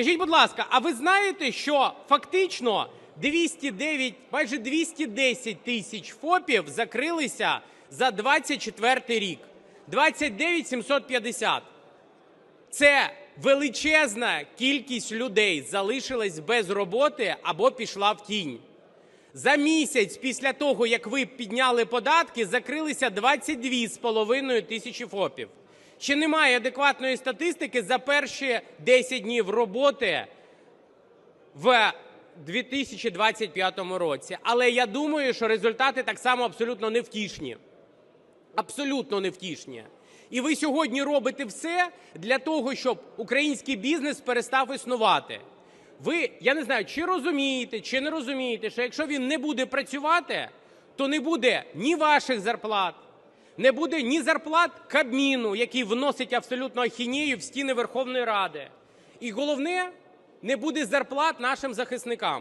Скажіть, будь ласка, а ви знаєте, що фактично 209, майже 210 тисяч ФОПів закрилися за 24 рік? 29 750. Це величезна кількість людей залишилась без роботи або пішла в тінь. За місяць після того, як ви підняли податки, закрилися 22,5 тисячі ФОПів. Ще немає адекватної статистики за перші 10 днів роботи в 2025 році. Але я думаю, що результати так само абсолютно невтішні. Абсолютно невтішні. І ви сьогодні робите все для того, щоб український бізнес перестав існувати. Ви, я не знаю, чи розумієте, чи не розумієте, що якщо він не буде працювати, то не буде ні ваших зарплат, не буде ні зарплат Кабміну, який вносить абсолютно ахінею в стіни Верховної Ради. І головне, не буде зарплат нашим захисникам.